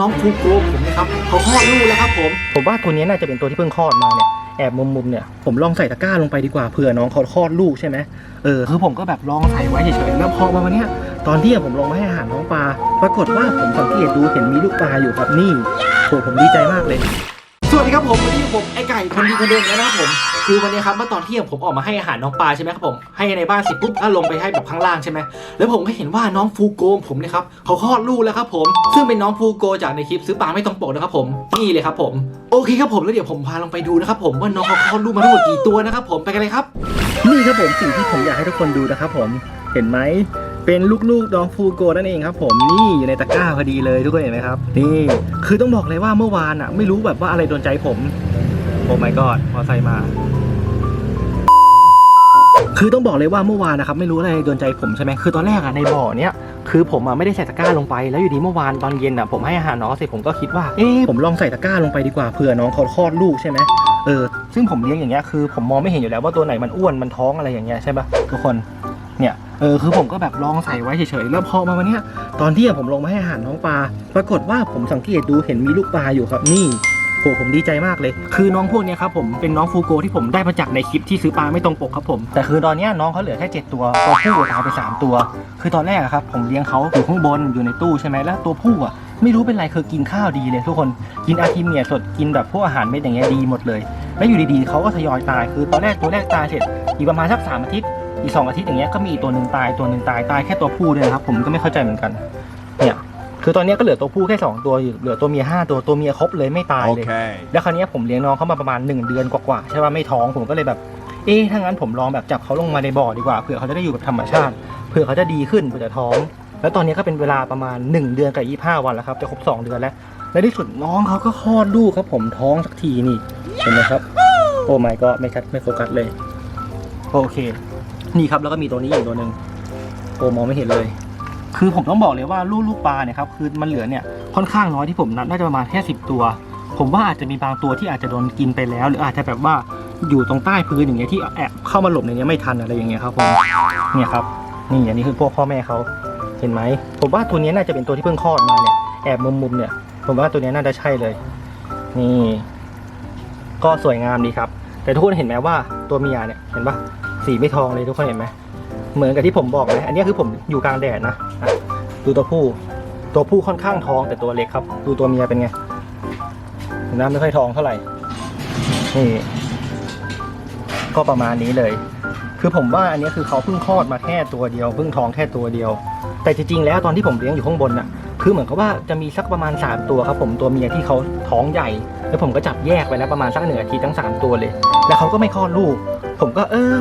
น้องฟูโกะผมนะครับเขาคลอดลูกแล้วครับผมผมว่าตัวนี้น่าจะเป็นตัวที่เพิ่งคลอดมาเนี่ยแอบมุมมุมเนี่ยผมลองใส่ตะกร้าลงไปดีกว่าเผื่อน้องเขาคลอดลูกใช่ไหมเออคือผมก็แบบลองใส่ไว้เฉยๆแล้วพอมาวันเนี้ยตอนที่ผมลงมาให้อาหารน้องปลาปรากฏว่าผมสังเกตดูเห็นมีลูกปลาอยู่ครับนี่โหผมดีใจมากเลย สวัสดีครับผมวันนี้ผมไอไก่คนดีคนเดิมแล้วนะครับผมคือวันนี้ครับเมื่อตอนเที่ยงผมออกมาให้อาหารน้องปลาใช่ไหมครับผมให้ในบ้านเสร็จปุ๊บก็ลงไปให้แบบข้างล่างใช่ไหมแล้วผมก็เห็นว่าน้องฟูโกมผมเนี่ยครับเขาคลอดลูกแล้วครับผมซึ่งเป็นน้องฟูโกจากในคลิปซื้อปลาไม่ตรงปกนะครับผมนี่เลยครับผมโอเคครับผมแล้วเดี๋ยวผมพาลงไปดูนะครับผมว่าน้องเขาคลอดลูกมาทั้งหมดกี่ตัวนะครับผมไปกันเลยครับ นี่ครับผมสิ่งที่ผมอยากให้ทุกคนดูนะครับผมเห็นไหม เป็นลูกๆน้องฟูโกนั่นเองครับ ผมนี่อยู่ในตะกร้าพอดีเลยทุกคนเห็นไหมครับ นี่คือต้องบอกเลยว่าเมื่อวานอะไม่รู้แบบว่าอะไรโดนใจผมโอ้ my god มอไซค์มาคือต้องบอกเลยว่าเมื่อวานนะครับไม่รู้อะไรโดนใจผมใช่ไหมคือตอนแรกอะในบ่อเนี้ยคือผมอะไม่ได้ใส่ตะกร้าลงไปแล้วอยู่ดีเมื่อวานตอนเย็นอะผมให้อาหารน้องเสร็จผมก็คิดว่าเอ๊ะผมลองใส่ตะกร้าลงไปดีกว่าเผื่อน้องเขาคลอดลูกใช่ไหมเออซึ่งผมเลี้ยงอย่างเงี้ยคือผมมองไม่เห็นอยู่แล้วว่าตัวไหนมันอ้วนมันท้องอะไรอย่างเงี้ยใช่ปะทุกคน เนี่ยเออคือผมก็แบบลองใส่ไว้เฉยๆ แล้วพอมาวันเนี้ยตอนที่ผมลงมาให้อาหารน้องปลา ปรากฏว่าผมสังเกตดูเห็นมีลูกปลาอยู่ครับนี่โหผมดีใจมากเลย คือน้องพวกนี้ครับผมเป็นน้องฟูโกที่ผมได้มาจากในคลิปที่ซื้อปลาไม่ตรงปกครับผม แต่คือตอนนี้น้องเขาเหลือแค่เจ็ดตัว ตัวผู้ตายไปสามตัว คือตอนแรกครับผมเลี้ยงเขาอยู่ข้างบนอยู่ในตู้ใช่ไหมแล้วตัวผู้อะไม่รู้เป็นไรคือกินข้าวดีเลยทุกคนกินอาทิเมียสดกินแบบพวกอาหารเม็ดอย่างเงี้ยดีหมดเลย แล้วอยู่ดีๆเขาก็ทยอยตาย คือตอนแรกตัวแรกตายเสร็จอีกประมาณสักสามอาทิตย์ อีกสองอาทิตย์อย่างเงี้ยก็มีอีกตัวหนึ่งตายตัวหนึ่งตายตายแค่ตัวผู้ด้วยนะครับ ผมก็ไม่เข้าใจเหมือนกัน เนี่ยคือตอนเนี้ยก็เหลือตัวผู้แค่สองตัวอยู่เหลือตัวเมียห้าตัวตัวเมียครบเลยไม่ตายเลย Okay. แล้วคราวเนี้ยผมเลี้ยงน้องเขามาประมาณ 1 เดือนกว่าๆใช่ป่ะไม่ท้องผมก็เลยแบบเอ๊ะถ้างั้นผมลองแบบจับเขาลงมาในบ่อดีกว่าเผื่อเขาจะได้อยู่แบบธรรมชาติเผื่อเขาจะดีขึ้นเผื่อจะท้อง แล้วตอนนี้ก็เป็นเวลาประมาณ 1 เดือนกับ25วันแล้วครับจะครบ2เดือนแล้วและที่สุดน้องเขาก็คลอดลูกครับผมท้องสักทีนี่เห็นไหมครับ โอ้ my god ไม่ชัดไม่โฟกัสเลย โอเค นี่ครับแล้วก็มีตัวนี้อีกตัวหนึ่งโอ้มองไม่เห็นเลย คือผมต้องบอกเลยว่าลูกลูกปลาเนี่ยครับคือมันเหลือเนี่ยค่อนข้างน้อยที่ผมนับน่าจะประมาณแค่สิบตัว ผมว่าอาจจะมีบางตัวที่อาจจะโดนกินไปแล้ว หรืออาจจะแบบว่าอยู่ตรงใต้พื้นอย่างเงี้ยที่แอบเข้ามาหลบในเนี้ยไม่ทันอะไรอย่างเงี้ยครับผมเนี่ยครับนี่อันนี้คือพวกพ่อแม่เขาเห็นไหมผมว่าตัวนี้น่าจะเป็นตัวที่เพิ่งคลอดมาเนี่ยแอบมุมๆเนี่ย ผมว่าตัวนี้น่าจะใช่เลย นี่ ก็สวยงามดีครับ แต่ทุกคนเห็นไหมว่าตัวเมียเนี่ยเห็นปะ สีไม่ทองเลยทุกคนเห็นไหมเหมือนกับที่ผมบอกไหมอันนี้คือผมอยู่กลางแดดนะดูตัวผู้ ตัวผู้ค่อนข้างทองแต่ตัวเล็กครับ ดูตัวเมียเป็นไงนไหมไม่ค่อยทองเท่าไหร่นี่ก็ประมาณนี้เลย คือผมว่าอันนี้คือเขาเพิ่งคลอดมาแค่ตัวเดียวเพิ่งท้องแค่ตัวเดียว แต่จริงๆแล้วตอนที่ผมเลี้ยงอยู่ข้างบนน่ะ คือเหมือนกับว่าจะมีสักประมาณ 3 ตัวครับผมตัวเมียที่เขาท้องใหญ่ แล้วผมก็จับแยกไปแล้วประมาณสักหนึ่งอาทิตย์ทั้ง 3 ตัวเลย แล้วเขาก็ไม่คลอดลูก ผมก็เออ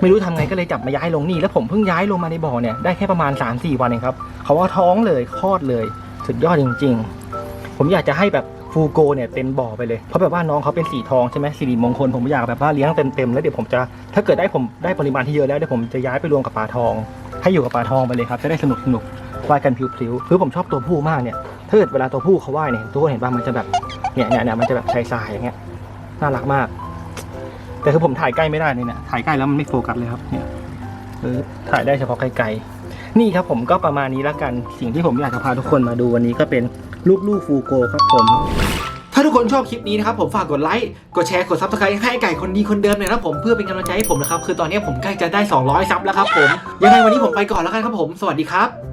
ไม่รู้ทำไงก็เลยจับมาย้ายลงนี่ แล้วผมเพิ่งย้ายลงมาในบ่อเนี่ยได้แค่ประมาณ 3-4 วันเองครับเขาว่าท้องเลยคลอดเลย สุดยอดจริง ๆ ผมอยากจะให้แบบฟูโกเนี่ยเต็มบ่อไปเลย เพราะแบบว่าน้องเขาเป็นสีทองใช่ไหมสิริมงคลผมอยากแบบว่าเลี้ยงเต็มๆแล้วเดี๋ยวผมจะถ้าเกิดได้ผมได้ปริมาณที่เยอะแล้วเดี๋ยวผมจะย้ายไปรวมกับปลาทอง ให้อยู่กับปลาทองไปเลยครับจะได้สนุกสนุกว่ายกันพลิ้วๆคือผมชอบตัวผู้มากเนี่ยถ้าเกิดเวลาตัวผู้เขาว่ายเนี่ยทุกคนเห็นป่ะมันจะแบบเนี่ยเนี่ยเนี่ยมันจะแบบชายทรายอย่างเงี้ยน่ารักมาก แต่คือผมถ่ายใกล้ไม่ได้เลยเนี่ยถ่ายใกล้แล้วมันไม่โฟกัสเลยครับเนี่ยเออถ่ายได้เฉพาะไกลๆนี่ครับผมก็ประมาณนี้แล้วกันสิ่งที่ผมอยากจะพาทุกคนมาดูวันนี้ก็เป็นลูกๆฟูโกครับผมถ้าทุกคนชอบคลิปนี้นะครับผมฝากกดไลค์ กดแชร์ กดซับสไครต์ให้ไก่คนดีคนเดิมหน่อยนะครับผมเพื่อเป็นกำลังใจให้ผมนะครับ คือตอนนี้ผมใกล้จะได้ 200 ซับแล้วครับผม ยังไงวันนี้ผมไปก่อนแล้วกันครับผม สวัสดีครับ